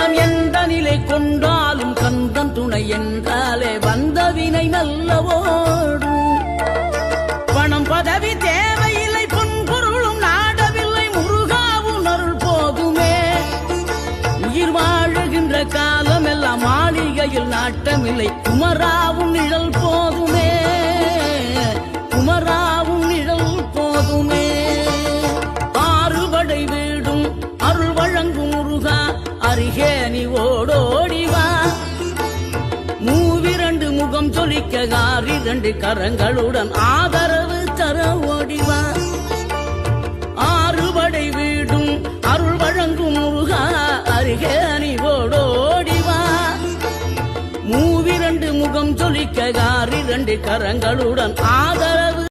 எண்ணம் எந்த நிலை கொண்டாலும் கந்தன் துணை என்றாலே வந்த வினை நல்லவோடு. பணம் பதவி தேவையில்லை பொன்பொருளும் நாடவில்லை முருகாவும் அருள் போதுமே. உயிர் வாழுகின்ற காலம் எல்லாம் மாளிகையில் நாட்டமில்லை குமராவும் அருகே நீ ஓடோடிவா மூவிரண்டு முகம் சொலிக்க ஆறிரண்டு கரங்களுடன் ஆதரவு தர ஓடிவா ஆறுபடை வீடும் அருள் வழங்கும் முருகா அருகே நீ ஓடோடிவா மூவிரண்டு முகம் சொலிக்க ஆறிரண்டு கரங்களுடன் ஆதரவு